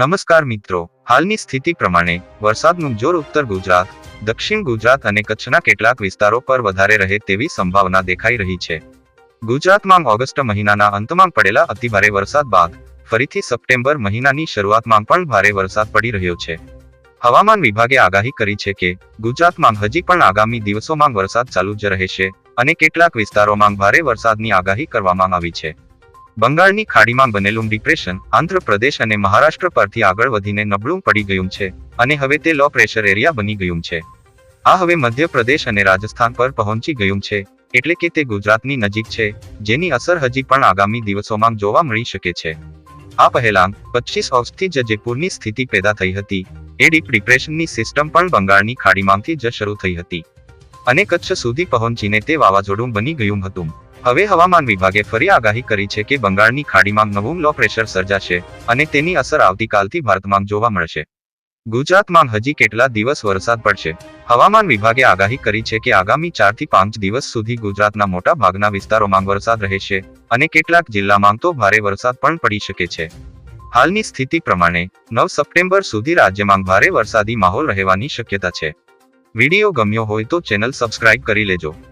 નમસ્કાર મિત્રો, હાલની સ્થિતિ પ્રમાણે વરસાદનું જોર ઉત્તર ગુજરાત, દક્ષિણ ગુજરાત અને કચ્છના કેટલાક વિસ્તારો પર વધારે રહે તેવી સંભાવના દેખાઈ રહી છે. ગુજરાતમાં ઓગસ્ટ મહિનાના અંતમાં પડેલા અતિભારે વરસાદ બાદ ફરીથી સપ્ટેમ્બર મહિનાની શરૂઆતમાં પણ ભારે વરસાદ પડી રહ્યો છે. હવામાન વિભાગે આગાહી કરી છે કે, ગુજરાતમાં હજી પણ આગામી દિવસોમાં વરસાદ ચાલુ જ રહેશે અને કેટલાક વિસ્તારોમાં ભારે વરસાદની આગાહી કરવામાં આવી છે. બંગાળની ખાડીમાં બનેલું ડિપ્રેશન આંધ્રપ્રદેશ અને મહારાષ્ટ્ર પરથી આગળ વધીને નબળું પડી ગયું છે અને હવે તે લો પ્રેશર એરિયા બની ગયું છે. આ હવે મધ્યપ્રદેશ અને રાજસ્થાન પર પહોંચી ગયું છે, એટલે કે તે ગુજરાતની નજીક છે, જેની અસર હજી પણ આગામી દિવસોમાં જોવા મળી શકે છે. આ પહેલાં પચીસ ઓગસ્ટથી જ જે પૂરની સ્થિતિ પેદા થઈ હતી, એ ડીપ ડિપ્રેશનની સિસ્ટમ પણ બંગાળની ખાડીમાંથી જ શરૂ થઈ હતી. અને કચ્છ સુધી પહોંચીને તે વાવાઝોડું બની ગયું હતું. હવે હવામાન વિભાગે ફરી આગાહી કરી છે કે બંગાળની ખાડીમાં નવું લો પ્રેશર સર્જાશે અને તેની અસર આવતીકાલથી ભારતમાં જોવા મળશે. ગુજરાતમાં હજી કેટલા દિવસ વરસાદ પડશે? હવામાન વિભાગે આગાહી કરી છે કે આગામી ચારથી પાંચ દિવસ સુધી ગુજરાતના મોટા ભાગના વિસ્તારોમાં વરસાદ રહેશે અને કેટલાક જિલ્લામાં તો ભારે વરસાદ પણ પડી શકે છે. હાલની સ્થિતિ પ્રમાણે નવ સપ્ટેમ્બર સુધી રાજ્યમાં ભારે વરસાદી માહોલ રહેવાની શક્યતા છે. વીડિયો ગમ્યો હોય તો ચેનલ સબસ્ક્રાઇબ કરી લેજો.